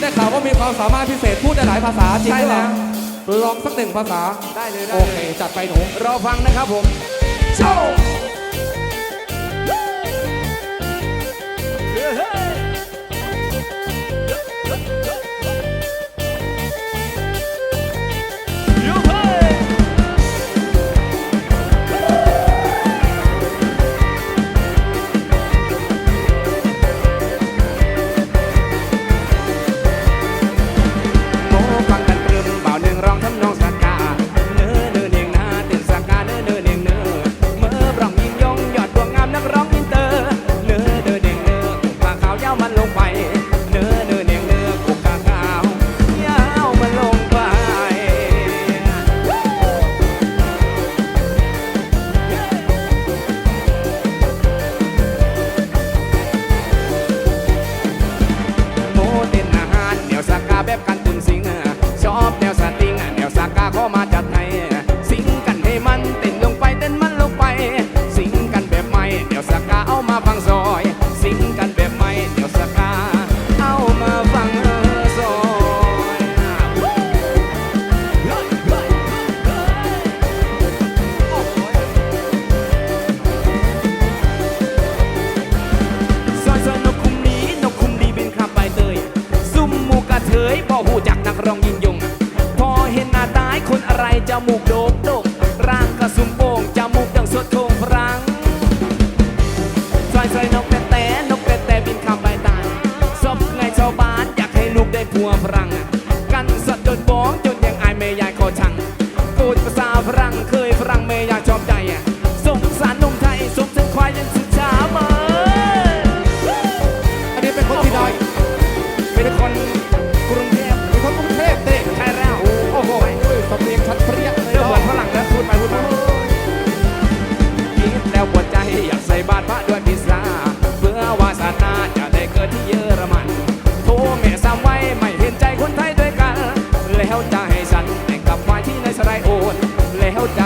ได้ข่าวว่ามีความสามารถพิเศษพูดได้หลายภาษาจริงใช่หรือเปล่าแล้วลองสักหนึ่งภาษาได้เลยได้โอเลเคยจัดไปหนู รอฟังนะครับผมโชว์ ยามันลงไป เนื้อเนื้อเนียงเนื้อกุกกาขาวยาวมันลงไปโมเต้นอาหารแนวสากาแบบกันตึงสิงชอบแนวสติงแนวสากาเขอมาจัดให้ กระเทยบ่หูจักนักร้องยิงยง พอเห็นหน้าตายคนอะไรจมูกโดกโดกร่างกระสุมโป่งจมูกดังสดโคงฟรังซอยซอยนกแต่แต่นกแต่แต่บินข้ามไปตายซบไงชาวบ้านอยากให้ลูกได้ผัวฝรั่งกันสัตว์โดนบ้องจนยังอายเมยายคอชังพูดภาษาฝรั่งเคยฝรั่งเมยายชอบใจสงสารหนุ่มไทยสมถึงควายยังสุดช้ามาอันนี้เป็นคนที่น้อยเป็นคน โอนแล้วจะ